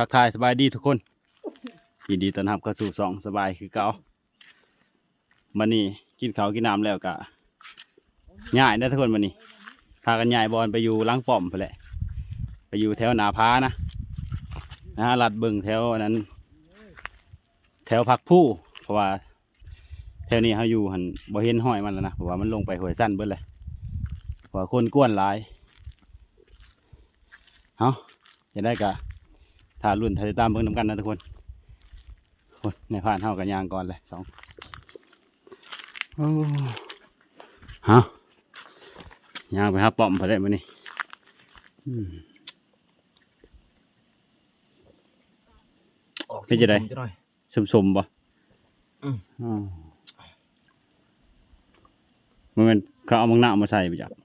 ทักทายสบายดีทุกคนยินดีต้อนรับเข้าสู่สองสบายคือเก่ามันนี่กินเขาวกินน้ำแล้วกะง่ายนะทุกคนมันนี่พากันย้ายบอลไปอยู่ล้างป้อมไปแหละ ไปอยู่แถวหนาพานะนะฮะลัดเบิงแถวอันนั้น แถวพักผู้เพราะว่า แถวนี้เขาอยู่หันบ่เห็นห้อยมันแล้วนะเพราะว่ามันลงไปหวยสั้นเบิดเลยเพราะว่าคนก้วนหลายเอาจะได้กะ ถ้ารุ่นถ้าติดตามเบิ่งนำกันนะทุกคนคนในผ่านเฮากันยางก่อนเลยสองโอ้เฮายางไปหาป้อมไปได้มื้อนี้อืมออกเป็นจังไดจะหน่อยสมๆบ่อืมอ๋อมันเป็นเขาเอามังหน้ามาใส่ไปจ้ะบ่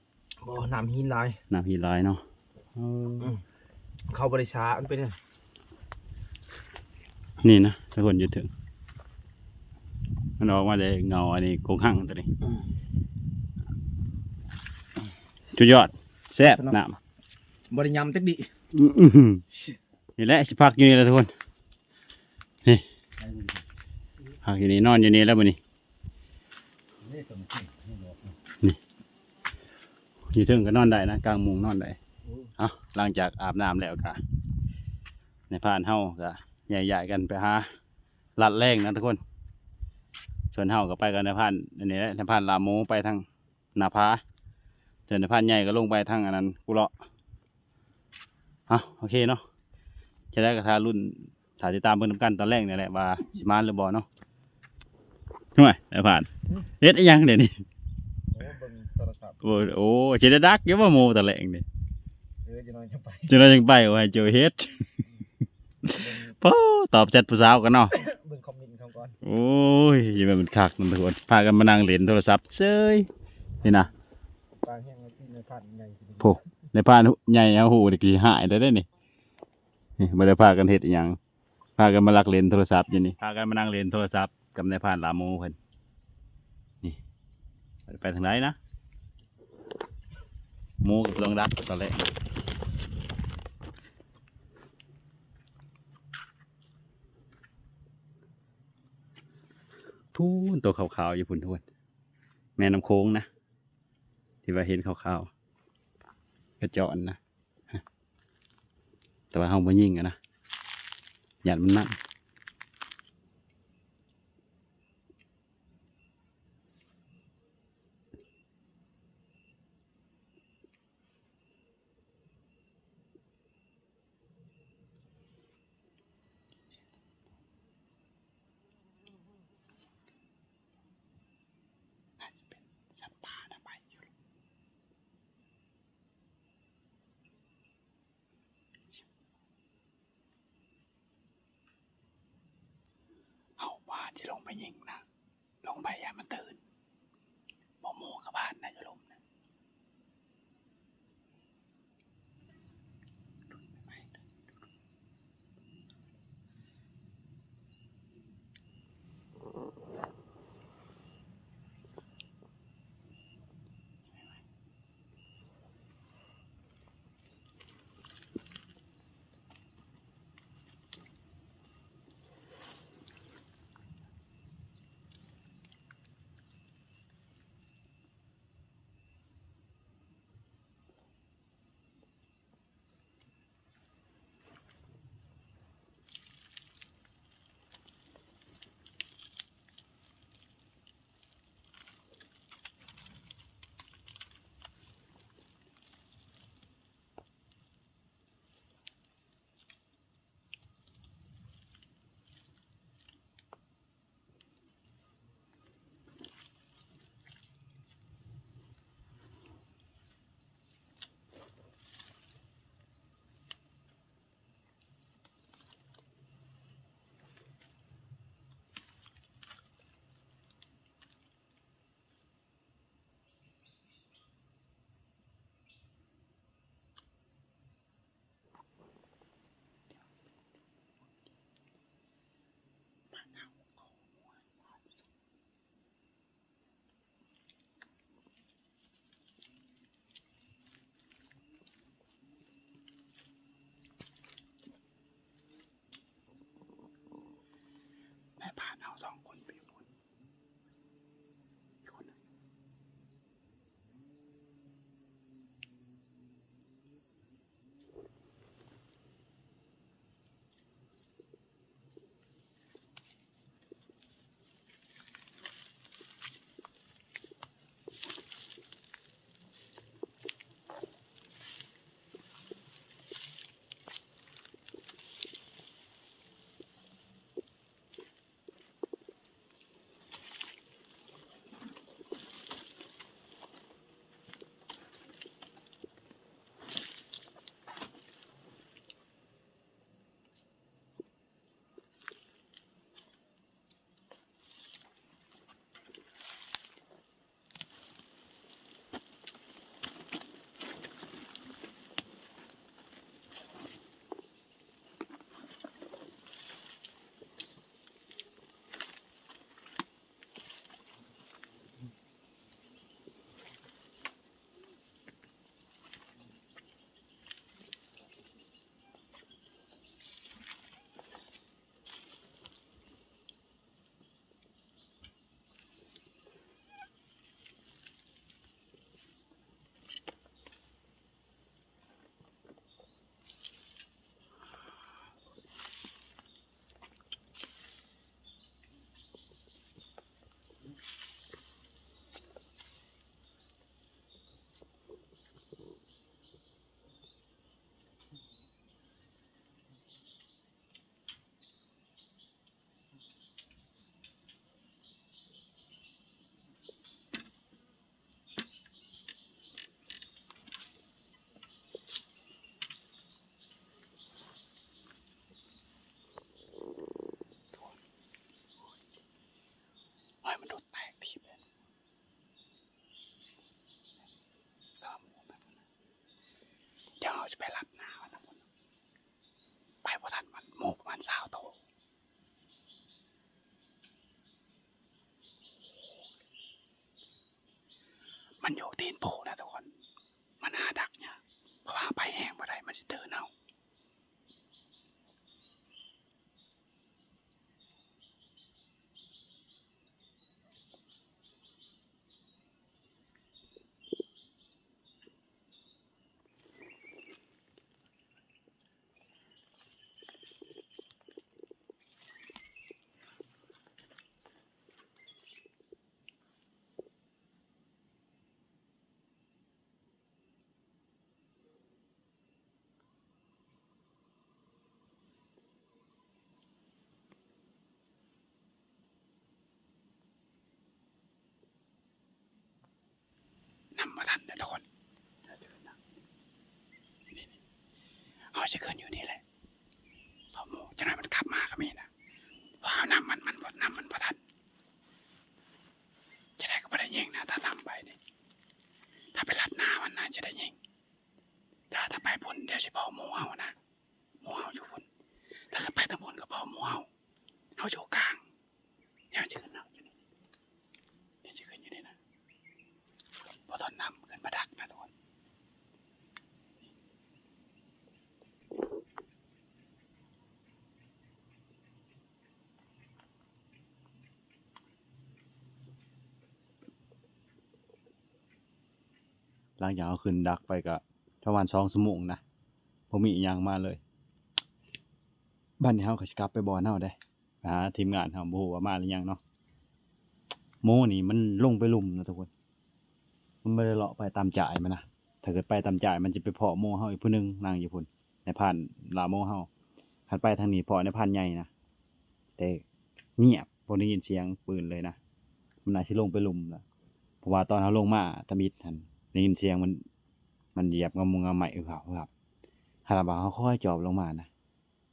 น้ำหินลายน้ำพีลายเนาะเออเข้าบริชามันเป็นเนี่ยนี่นะทุกคนอยู่ถึง มันออกมาเลยเงาอันนี้โกงหั่งตัวนี้ชุดยอดแซ่บน้ำบริยำจักดิอื้ออื้อหือนี่แหละสิพักอยู่นี่แหละทุกคน นี่พักอยู่นี่นอนอยู่นี่แล้วมันนี่นี่อยู่ถึงก็นอนได้นะกลางมุงนอนได้ เอาหลังจากอาบน้ำแล้วก็ในพานเฮาก็ ใหญ่ๆกันไปหาลัดแรงนะทุกคนส่วนเฮาก็ไปกันในพานอันนี้แหละในพานลาโมไปทางนาพาส่วนในพานใหญ่ก็ลงไปทางอันนั้นกุเลาะเอาโอเคเนาะจะได้กระทารุ่นถ่ายติดตามเบิ่งนำกันตอนแรกนี่แหละว่าสิมานหรือบ่เนาะห่วยได้ผ่านเฮ็ดอีหยังเดี๋ยวนี้โอ้เบิ่งโทรศัพท์โอ้โอ้สิได้ดักเดี๋ยวว่าโมตอนแรกนี่เออจะนอนจะไปจนเราจังไปว่าให้เจอเฮ็ด โป้ตอบแชทผู้สาวกันเนาะเบิ่งคอมเมนต์เขาก่อนโอ้ยอยังมันคักมันทุกคนพากันมานั่งเล่นโทรศัพท์เซ้ยนี่นะปลาแห้งไว้ที่ในพันใหญ่สิโพในพานใหญ่เอาหูนี่กี่หายได้ได้นี่นี่บ่ได้พากันเฮ็ดอีหยังพากันมาลักเล่นโทรศัพท์อยู่นี่พากันมานั่งเล่นโทรศัพท์กับในพานลาโมเพิ่นนี่ไปทางไหนนะหมูกับลงรักตอนแรก ทุนตัวขาวๆอยู่พุ่นทวนแม่น้ำโค้งนะที่ว่าเห็นขาวๆกระจอนนะแต่ว่าเฮาบ่ยิ่งอะนะหยัดมันนั่นสัตว์ป่านะไปอยู่ เอาว่าจะลงไปยิงนะ ลงไปอย่ามันตื่น มันอยู่ตีนโพนะทุกคน มันหาดักเนี่ยเพราะว่าไปแห้งไปได้มันจะเตือน มาทันนะทุกคนเขาจะเกินอยู่นี่แหละพอหมูจะนั้นมันขับมาก็มีนะเพราะเอานำมันมันบดน้ำมันพอทันจะได้ก็ไม่ได้ยิงนะถ้าทำไปนี่ถ้าไปลัดหน้ามันนะจะได้ยิงถ้าถ้าไปบนเดี๋ยวจะพอหมูเอานะหมูเอาอยู่บนถ้าไปทางบนก็พอหมูเอาเอาอยู่กลางเดี๋ยวจะขึ้นเอาอยู่นี่เดี๋ยวจะขึ้นอยู่นี่นะ พอตอนนำขึ้นมาดักนะทุกคนหลังจากเอาขึ้นดักไปก็ประมาณสองชั่วโมงนะผมมีอีกย่างมาเลย บ้านนี้เขาก็จะกลับไปบอนเฮาได้หาทีมงานเฮาบ่ฮู้ว่ามาหรือยังเนาะโมนี่มันลงไปลุ่มนะทุกคน มันไม่ได้เลาะไปตามจ่ายมันนะถ้าเกิดไปตามจ่ายมันจะไปเพาะโมเฮาอีกผู้หนึงนั่งอยู่พุ่นในผ่านลาโมเฮาหันไปทางนี้เพาะในผ่านใหญ่นะแต่เงียบบ่ได้ยินเสียงปืนเลยนะมันน่าสิลงไปลุมนะเพราะว่าตอนเขาลงมาตะมิดหันได้ยินเสียงมัน มันเหยียบงำมุงงำใหม่เออครับครับคาราบาเขาค่อยจอบลงมานะ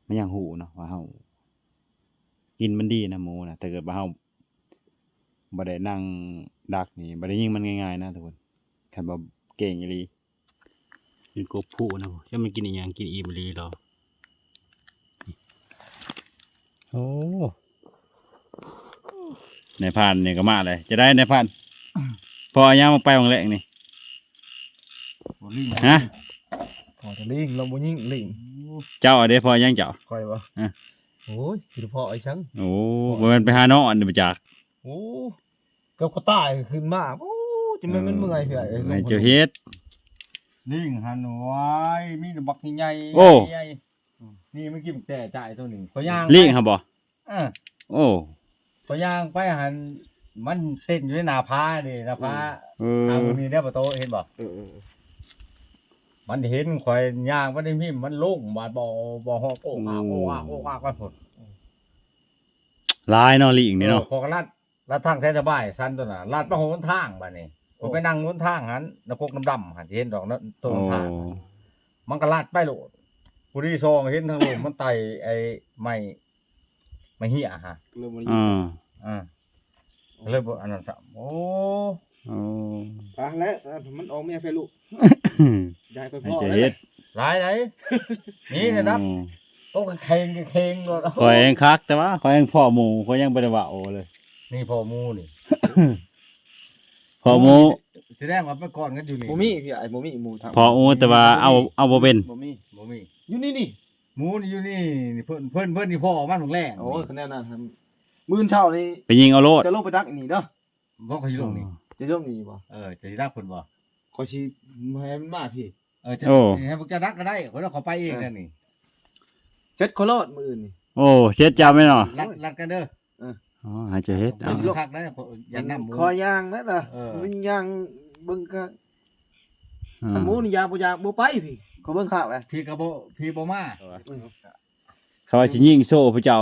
มันยังหูเนาะว่าเฮากินมันดีนะหมูนะแต่เกิดว่าเฮาบ่ได้นั่งดักนี่บ่ได้ยิงมันง่ายๆนะทุกคน คันบ่เก่งอีหลีกินกบผู้นะจะมันกินอีหยังกินอิ่มอีหลีดอกโอ้ในพานนี่ก็มาเลย จะได้ในพาน พอเอายามมาไปบางแรกนี่บ่ลิงฮะพอจะลิงเราบ่ยิงลิงเจ้าเอาเด้พอยังเจ้าคอยบ่อะโอ้ยสิพอไอ้ชังโอ้บ่แมันไปหานอนนี่บ่จักโอ้ก็ก็ตายขึ้นมาโอ้ จะแม่นมันเมื่อยเหื่อยอ้ให้เจ้าเฮ็ดลิงหันไว้มีแต่บักใหญ่ๆโอ้ใหญ่ๆนี่เมื่อกี้มันแต่จ่ายตัวหนึ่งพอย่างลิงครับบ่อ่าโอ้พอย่างไปหันมันเต้นอยู่ในหน้าผานี่หน้าผาเอทางอนี้เนี่ยประตูเห็นบ่เออเออมันเห็นข่อยย่างมันได้พิมพ์มันลงบาดบ่บ่ฮอกโอ้อาโอ้อาโอ้อาก็ผลลายเนาะลิงนี่เนาะพอกลัดลัดทางแท้สบายสั้นตัวน่ะลัดไปหนทางบัดนี้ ผมไปนั่งหนทางหันนกกน้ำดำหันสิเห็นดอกเนาะต้นโอ้ทางมันก็ลาดไปโลดผู้ที่ซองเห็นทางลมมันไต่ไอ้ไม้ไม้เหี้ยฮะเริ่มมาอ่าอ่าเลยบ่อันนั้นซะโอ้โอ้อะแล้วมันออกเมียไปลูกยายไปให้พ่อเจ้าแล้วเฮ็ดหลายไหนนี่นะครับต้องเคงเคงโลดข่อยเองคักแต่ว่าข่อยเองพ่อหมูข่อยยังบ่ได้ว่าโอเลย นี่พ่อหมูนี่ พ่อหมูแสดงว่าไปก่อนกันอยู่นี่บ่มีพี่ไอ้บ่มีหมูทำพ่อโอ้แต่ว่าเอาเอาบ่เป็นบ่มีบ่มีอยู่นี่นี่หมูนี่อยู่นี่นี่เพิ่นเพิ่นเพิ่นนี่พ่อมันของแรงโอ้ยคะแนนนั้นครับมื้อเช้านี่ไปยิงเอาโลดจะลงไปดักนี่เด้อบ่เขาอยู่ตรงนี้จะลงนี่บ่เออจะสิรักเพิ่นบ่ขอสิให้มันมาพี่เออจะโอ้ให้พวกเจะรักก็ได้เพิ่นเอาเขาไปเองนั่นนี่เซ็ตโคโลดมื้ออื่นนี่โอ้เช็ดจำไหม่เนาะรัดรัดกันเด้อ อ๋อให้เจ้าเฮ็ดเดี๋เอายวสิคักได้อย่านํหมู คอย่างนั่นน่ะเออ มันย่างเบิ่งก็อ่าถ้าหมูนี่ยางบ่ยางบ่ไปพี่ขอเบิ่งข้าวเลยพี่ก็บ่พี่บ่มาเขาว่าสิยิงโซ่พระเจ้า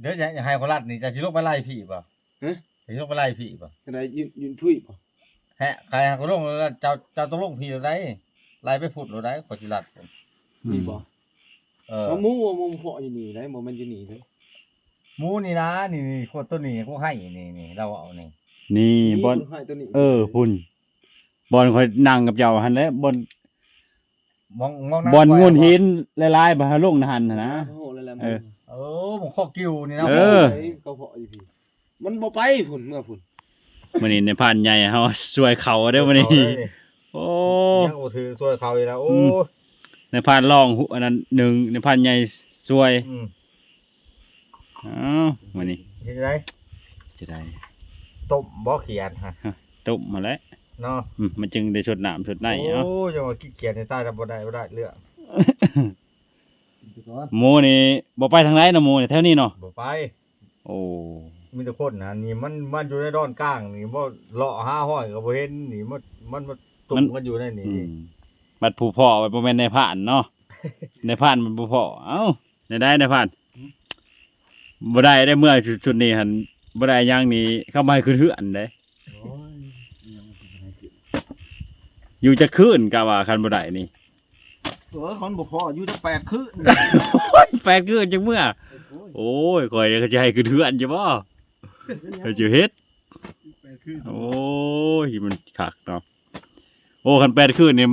เดี๋ยวจะจะให้เขารัดนี่จะสิลงไปไล่พี่ป่ะจะสิลงไปไล่พี่ป่ะจะได้ยืนยืนทุยบ่แฮะใครให้เขาลงแล้วเจ้าเจ้าต้องลงพี่ได้ไล่ไปฟุดหรือได้ขอสิรัดผมมีบ่เออเอาหมูเอาหมูเพาะอยู่นี่ได้บ่แม่นอยู่นี่เด้อ หมูนี่นะนี่นี่โคตรตัวนี้กูให้นี่นี่เราเอานี่นี่บอลให้ตัวนี้เออพุ่นบอลข่อยนั่งกับเจ้าหั่นแหละบอลมองมองหน้าบอลไว้งุนหินลายๆบ่หาลงหั่นน่ะนะ โอ้โหแล้วแหละเออเออผมข้อกิ้วนี่นะเออเขาเพาะอยู่พี่มันบ่ไปพุ่นเมื่อพุ่นมื้อนี้ในพานใหญ่เฮาช่วยเขาเด้อมื้อนี้เอาเลยโอ้ ยังโอถือช่วยเขาอีกแล้วโอ้อืม ในพานรองหุอันนั้นหนึ่งในพานใหญ่ช่วย อืมเอ้ามื้อนี้เห็นไหมจะได้ต้มบ่เขียนฮะต้มมาแล้วเนาะอืมมันจึงได้สดน้ำสดในเนาะโอ้ยยังว่าขี้เกียจในใต้ทำบ่ได้บ่ได้เรื่องหมูนี่บ่ไปทางไหนนะหมูนี่แถวนี้เนาะบ่ไป โอ้มีแต่คนนะนี่มันมันอยู่ในดอนกลางนี่บ่เลาะห้าห้อยก็บ่เห็นนี่มันมันมันตุ่มกันอยู่ในนี่อืมบัดผู้พ่อไว้บ่แม่นในผ่านเนาะในผ่านมันบ่พ่อเอ้าได้ได้ในผ่าน บ่ได้ได้เมื่อชุดนี้หั่นบ่ได้อย่างนี้เข้ามาให้ขึ้นเฮือนเด้อยู่จะคืนกะว่าคันบ่ได้นี่เออคนบ่พออยู่ตั้งแปดคืนโอ้ยแปดคืนจังเมื่อ โอ้ยข่อยก็จะให้ขึ้นเฮือนจ้ะบ่เฮาจะเฮ็ดแปดคืนโอ้ยมันคักเนาะโอ้คันแปดคืนนี่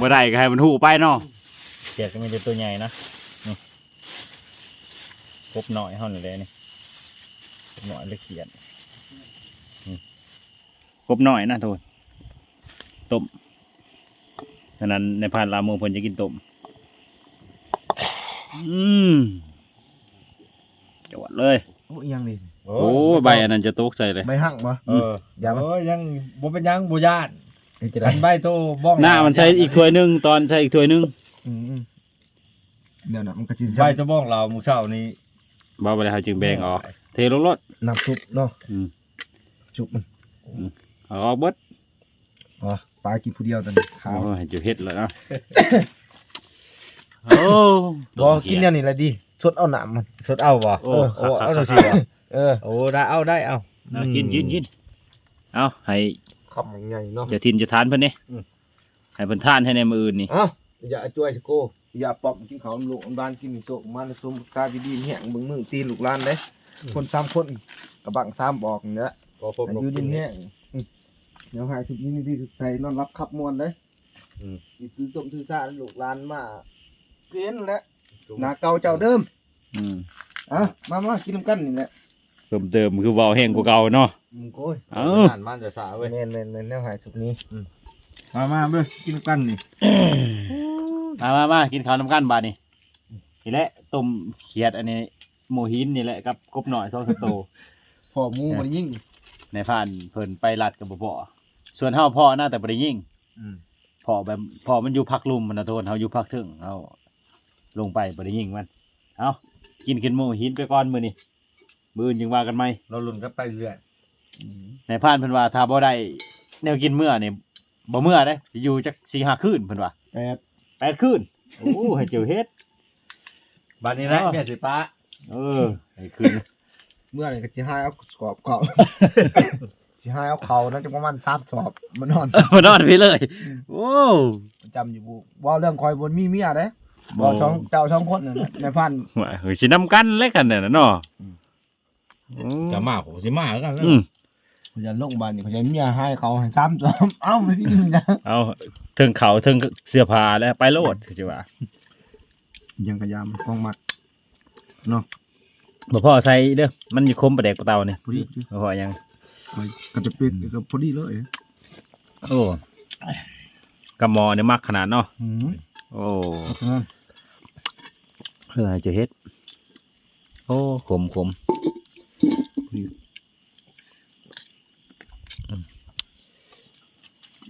บ่ได้ก็ให้มันฮู้ไปเนาะเจ็ดก็มีแต่ตัวใหญ่นะ นี่กบน้อยเฮานี่แหละนี่กบน้อยเลยเขียนนี่กบน้อยนะทุกคนต้มฉะนั้นในพานลาโมเพิ่นจะกินต้มอืมจวดเลยโอ้ยยังนี่โอ้โอ้ยใบอันนั้นจะตกใส่เลยไม่หั่งบ่เอออย่ามาเออยังบ่เป็นหยังบ่ย่านจะได้อันใบโตบ้องหน้ามันใช้อีกถ้วยหนึงตอนใช้อีกถ้วยหนึงอืมเดี๋ยวนะมันก็สิใบโตบ้องเราหมู่เช้านี้ บ่ไปเลยเขาจึงแบ่งออก เทลงรถน้ำซุปเนาะอืมซุปมันเอาออกเบิดอ๋อปลากินผู้เดียวตอนนี้ขาวโอ้ยจะเฮ็ดเลยเนาะโอ้บ่กินเนี่ยนี่แหละดีสดเอาหนามมันสดเอาบ่โอ้โอ้คักๆเอาคัจักงซี่บ่เออโอ้ได้เอาได้เอาๆเอากินกินกินเอาให้คำใหญ่เนาะจะทินจะทานเพิ่นนี่ให้เพิ่นทานให้ในมื้ออื่นนี่เอ้าอย่าจ้วยสโก้อ ย่าปอบกินข้าวลูกบ้านกินโตกมันสมกาดีๆแห้งเบิ่งมือตีลูกหลานเด้คนสามคนกระบังสามบอกนี่แหละพอพบอายุดินแห้งอืมเดี๋ยวหายสุดนี้นี่ที่สุดใจนอนรับขับมวนเลยอืมสิซื้อส้มซื้อซ่าลูกหลานมาเกลียนแหละหน้าเก่าเจ้าเดิมอืมอะมามากินน้ำกันนี่แหละเพิ่มเติมคือเว้าแห้งกว่าเก่าเนาะอืมโอ้ยเอ้านานมันจะสาเว้ยแม่นแม่นแม่นแนวหายสุดนี้มามาเบ้อกินน้ำกันนี่ มามามากินข้าวน้ำกันบาดนี่นี่แหละต้มเขียดอันนี้ หมูหินนี่แหละกับกบหน่อยซอสโตพอหมูมันยิ่งในผ่านเพิ่นไปรัดกับบ่พอส่วนเฮาพ่อน่าแต่บ่ได้ยิงอืมพ่อแบบพ่อมันอยู่พักลุมมันนะโทนเฮาอยู่พักถึงเฮาลงไปบ่ได้ยิงมัน เอากินขึ้นหมู่หินไปก่อนมื้อนี้มื้ออื่นจึงว่ากันใหม่เราลุ้นกันไปเรื่อยในผ่านเพิ่นว่าถ้าบ่ได้แนวกินมื้อนี่บ่มื้อเด้สิอยู่จัก4-5คืนเพิ่นว่าแปด แปดคืนโอ้ให้เจียวเฮ็ด บัดนี้นะอ๋อเมียสิป้าเออให้คืนเมื่อไหร่ก็สิหายเอากรอบเก่า สิหายเอาเขานะจังประมาณสามสอบมันนอนมานอนพี่เลย โอ้ประจำอยู่บุว่าเรื่องคอยบนมีเมียเด้บ่ช่องเจ้าช่องคนน่ะในพัน ว่าเฮ้ยสินำกันเลยกันน่ะเนาะจะมาผมสิมาแล้วกันอืม เขาจะลงบ้านนี่เขาจะเมียให้เขาให้ซ้ำซ้ำเอ้าไม่ได้ยินนะเอาเทิงเขาเทิงเสื้อผ้าแล้วไปโลดสิว่ายังพยายามต้องมัดบ่พ่อใส่เด้อมันอยู่คมประเด็กประเตานี่พอดีบ่พอยังก็จะเป็นก็พอดีเลยโอ้กำมอเนี่ยมักขนาดเนาะโอ้เออจะเฮ็ดโอ้ขมขม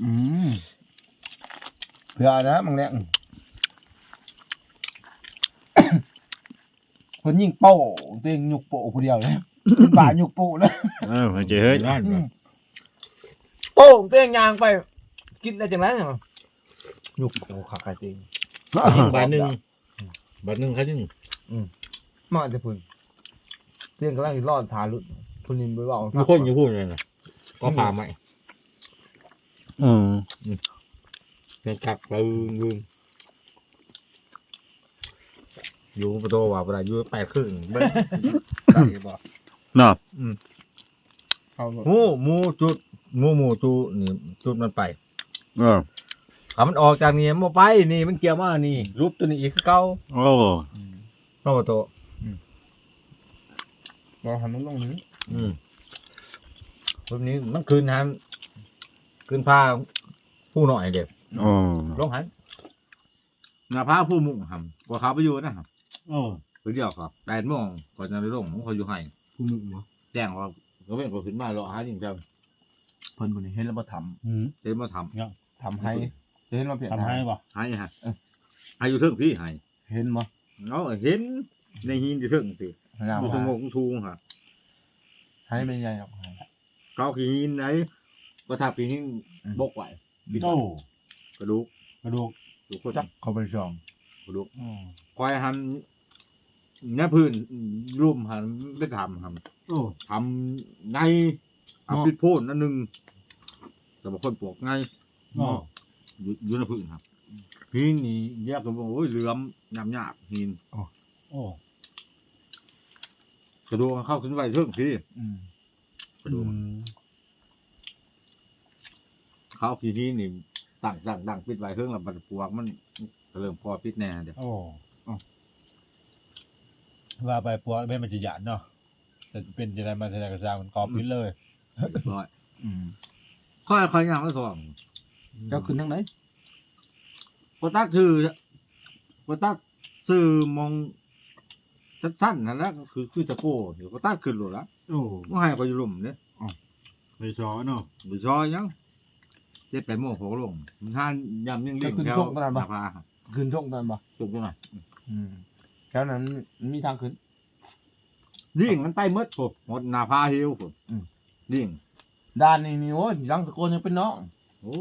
อืมเพื่อนะมึงเนี่ยคนยิงโป้ตัวเองยุกโป้คนเดียวเลยป่ายุกโป้เลยเออให้เจะเฮ็ดบ้านโป้ตัวเองยางไป กินได้จังไรเนี่ยยุกโป้ขาดจริงบ้านหนึ่งบ้านหนึ่งเขาจึงมาจะพึ่งเตียงกำลังรอดทาลุดคุณนินไปบอกมีคนอยู่พูดเลยนะก็พาใหม่ อืมเนี่ยจักปึ้งปึ้งอยู่ประตูว่าเวลาอยู่แปดครึ่งเบิ้ลใส่บ่เนาะเอาหมูหมูจุดหมูหมูจุนี่จุดมันไปเออขามันออกจากนี่มันบ่ไปนี่มันเกี่ยวมานี่ รูปตัวนี้อีกคือเก่าโอ้นอกประตูเราหันมันลงนี้อืมแบบนี้มันคืนน้ำ คืนพาผู้หน่อยเด็กโอ้ลงหันหน้าพาผู้มุ่งทำกว่าเขาไปอยู่นะครับโอ้ไปเดียวครับแปดโมงก่อนจะไปลงผมเขาอยู่ให้ผู้มึงบ่แจ้งว่าเขาเป็นคนขึ้นมาเลาะหาจริงจังเพิ่นบ่ได้เห็นแล้วบ่ทำอืมเต็มมาททำให้จะเห็นว่าเปลี่ยนทำให้บ่ำให้ฮะให้อยู่เทิงพี่ให้เห็นบ่เนาะเห็นในหินอยู่เทิงสิงามอยู่ทงงทูงฮะให้ไม่ใหญ่หรอกเขาขี้หินไหน ก็ทับขี้หินบกไว้โอ้กระดูกกระดูกดูคนจักเข้าไปช่องกระดูกโอ้คอยหันเนี่ยพื้นร่มหันไม่ทำทโอ้ำทำในเอาพิษโพนนั่นหนึ่งแต่บางคนปลวกไงโอ้อยู่อยู่ในพื้นครับหินนี่แยกกันว่าโอ้ยเหลื่อมหยาบหยาบหินโอ้ กระดูกมันเข้าขึ้นไปเทิงพี่อืมกระดูก เข้าขี้หินนี่ตั้งตั้งตั้งปิดไว้เทิงแล้วบัดปลวกมันเริ่มพอปิดแน่เดี๋ยวโอ้ว่าไปปัวไม่มันจะหยาดเนาะแต่เป็นจะได้มาแสดงกระซางมันกรอบพิษเลยเรียบร้อยอืมค่อยค่อยย่างแล้วสองเจ้าขึ้นทางไหนก็ตักชื่อก็ตักชื่อมองสั้นๆนั่นแหละก็คือคือตะโก้เดี๋ยวก็ตักขึ้นโลดละโอ้ว่าให้ก็อยู่ลุ่มเนี่ย ไปช้อเนาะ บุซอยยัง เจ็ดแปดโมงผมก็ลงมันท่านยำยังเลี้ยงแถวหน้าพาขึ้นช่องนั้นบ่จุกตรงไหนอืมแถวนั้นมันมีทางขึ้นลิงมันไปหมดผมหมดหน้าพาเฮียวผมอืมลิงด้านนี้นี่โอ้ยยังตะโกนยังเป็นน้องโอ้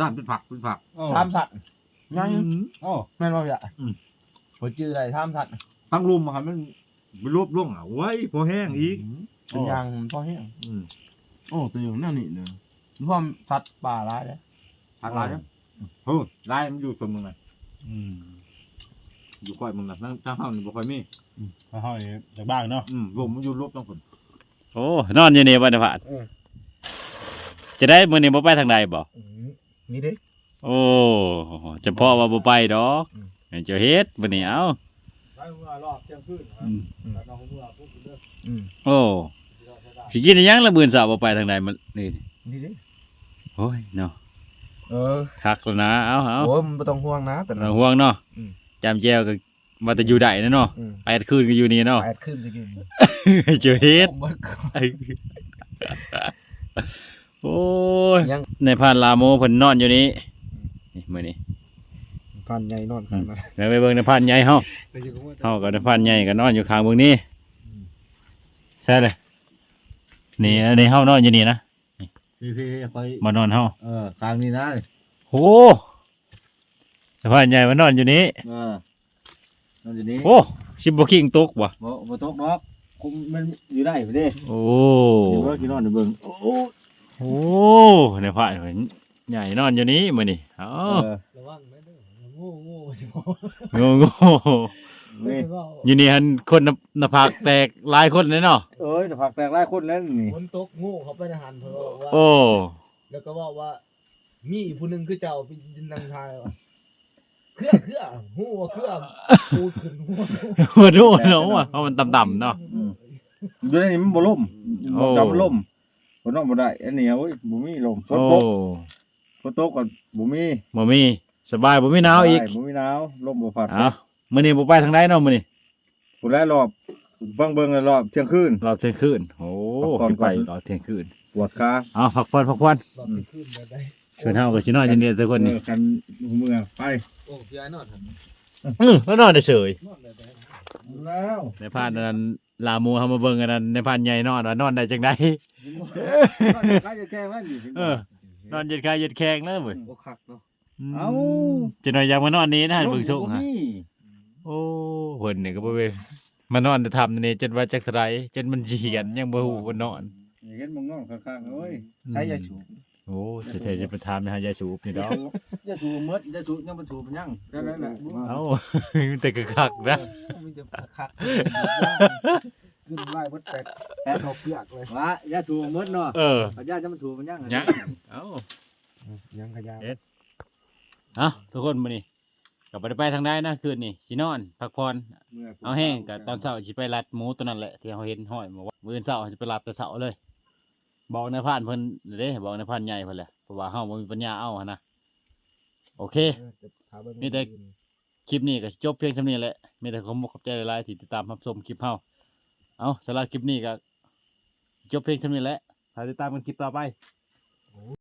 ด้านเป็นผักเป็นผักโอ้ทามสัตว์ยัง อืม โอ้แม่นบ่พี่อะอืมบ่จื้ออะไรทามสัตว์ทั้งรุมอะครับมันไปรวบร่วงอะไว้พอแห้งอีกมเป็นยางพอแห้งอืมโอ้ตัวอยู่นั่นนี่เด้อ รวมสัตว์ป่าหลายเด้อผักลายนะโอ้ลายมันอยู่ตรงมึงไงอืมอยู่ก้อยมึงนะทั้งทั้งเฮานี่บ่ค่อยมี ข้าวห้อยจากบ้านเนาะอืมรวมมันอยู่รวบต้องคนโอ้นอนอยู่นี่วันผ่านเออ จะได้มื้อนี้บ่ไปทางใดบ่มีเด้ โอ้จะพ่อว่าบ่ไปดอกอืม ให้เจ้าเฮ็ดมื้อนี้เอาไปเมื่อรอบเที่ยงคืนอืมน้องเมื่อปุ๊บเด้ออืมโอ้สิกินอิหยังละมื้อเช้าบ่ไปทางใดมื้อนี่นี่เด้ โอ้ยเนาะเออคักแล้วนะเอาเอาโอ้ยมันบ่ต้องห่วงนะแต่เราห่วงเนาะอืม จำแจวก็ว่าแต่อยู่ได้นะเนาะอืมแปดคืนก็อยู่นี่เนาะแปดขึ้นจะกินให้เจ้าเฮ็ดบ่ก่อนโอ้ยยัง ในพานลาโมเพิ่นนอนอยู่นี้นี่มื้อนี้พันใหญ่นอนกันนะแล้วไปเบิ่งในพานใหญ่เฮาเฮากับในพานใหญ่ก็นอนอยู่ข้างเบิ่งนี้ใช่เลยนี่อันนี้เฮานอนอยู่นี่นะ พี่พี่คอยมานอนเฮาเออกลางนี่นะโอ้ในพานใหญ่มานอนอยู่นี้เออนั่นอยู่นี่โอ้สิบ่คิงตกบ่บ่บ่ตกดอกคุมมันอยู่ได้พี่เด้โอ้อยู่เบิ่งที่นอนอยู่เบิ่งโอ้โอ้ในพานเพิ่นใหญ่นอนอยู่นี้มื้อนี้เอ้าเออระวังนะเด้อโง่โง่สิบ่โง่โง่ นี่อยู่นี่หันคนน่ะหน้าผากแตกหลายคนเลยเนาะเอ้ยแต่ผักแตกหลายคนแล้วนี่ฝนตกโง่เขาไปในหันเพิ่นบอกว่า โอ้แล้วก็บอกว่า มีผู้หนึงคือเจ้าเป็นดินนางทายว่าเครือเครือหัวเครือปูดขึ้นหัวหัวโดนเนาะว่ะเพราะมันต่ำๆเนาะอยู่ในนี้มันบ่ล่มโอ้ดำล่มฝนตกบ่ได้ อันนี้โอ้ยบ่มีลมฝนโอ้ตกฝนตกก็บ่มีบ่มีสบายบ่มีหนาวอีก ใช่บ่มีหนาวลมบ่พัด เอ้า มื้อนี้บ่ไปทางใดเนาะมื้อนี้ผู้แลรอบเบิ่งเบิ่งรอบเที่ยงคืน รอบเที่ยงคืนโอ้พักผ่อนสิไปก่อนรอบเที่ยงคืนปวดขาเอาพักผ่อนพักผ่อนรอบไปขึ้นไปได้ชวนเฮาก็สินอนอยู่นี่ทุกคนนี่เออกันหูเมืองไปโอ้พี่ไอ้นอนหันอื้อแล้วนอนได้เฉยนอนได้ได้แล้วในพานอันนั้นลาหมูเฮามาเบิ่งอันนั้นในพานใหญ่นอนว่านอนได้จังได๋ใครจะแก้มันดิเออ นอนเย็ดคายเย็ดแข้งแล้วเว้ยโอ้คักเนาะ เอ้าจะนอนอยากมานอนนี้นะเบิ่งส่งบ่ฮะมี โอ้เพิ่นนี่ก็บ่เว้ยมานอนแต่ทำนี่จนว่าจักสไรจนมันเหียนยังบ่ฮู้ว่านอน อย่าเห็นมึงนอนข้างๆเอ้ยใช้ยาสูบโอ้จะจะไปถามนะฮะยายสูบนี่ดอกจะถูกมดจะถูกยังบ่ถูกมันยังแค่นั้นแหละเอ้าแต่ก็คักนะมีแต่คักขึ้นไล่บดแตกแตกเปียกเลยว่าอย่าถูกมดเนาะเออพญาจะมันถูกมันยังยังเอ้ายังขยะเอ้าทุกคนมื้อนี้ ก็บ่ได้ไปทางใดนะคืนนี้สินอน พักผ่อนเอาแห้งก็ตอนเช้าสิไปรัดหมูตัวนั้นแหละที่เฮาเห็นห้อยมาว่ามื้อเช้าสิไปรัดแต่เช้าเลย บอกในพานเพิ่นเด้บอกในพานใหญ่เพิ่นแหละเพราะว่าเฮาบ่มีปัญญาเอาหันนะโอเคเออจะถามว่ามีแต่คลิปนี้ก็จบเพียงเท่านี้แหละมีแต่ขอขอบใจหลายๆที่ติดตามรับชมคลิปเฮาเอาสำหรับคลิปนี้ก็จบเพียงเท่านี้แหละถ้าติดตามกันคลิปต่อไป